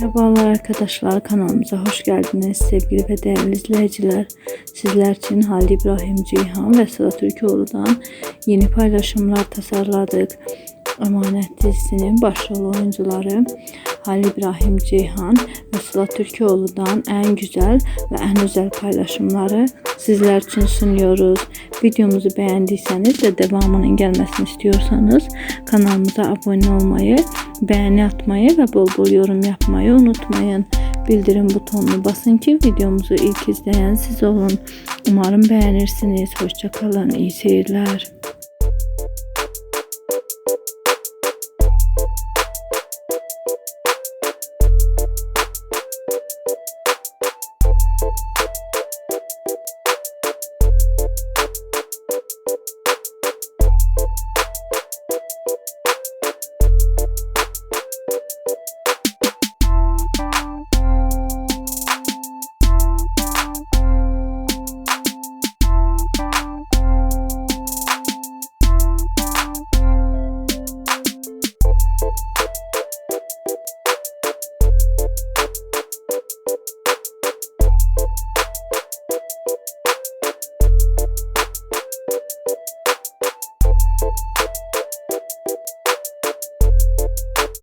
Merhabalar arkadaşlar kanalımıza hoş geldiniz sevgili ve değerli izleyiciler. Sizler için Halil İbrahim Ceyhan ve Sıla Türkoğlu'dan yeni paylaşımlar tasarladık. Emanet dizisinin başrol oyuncuları Halil İbrahim Ceyhan ve Sıla Türkoğlu'dan en güzel ve en özel paylaşımları sizler için sunuyoruz. Videomuzu beğendiyseniz ve devamının gelmesini istiyorsanız kanalımıza abone olmayı, beğeni atmayı ve bol bol yorum yapmayı unutmayın. Bildirim butonunu basın ki videomuzu ilk izleyen siz olun. Umarım beğenirsiniz. Hoşçakalın. İyi seyirler. you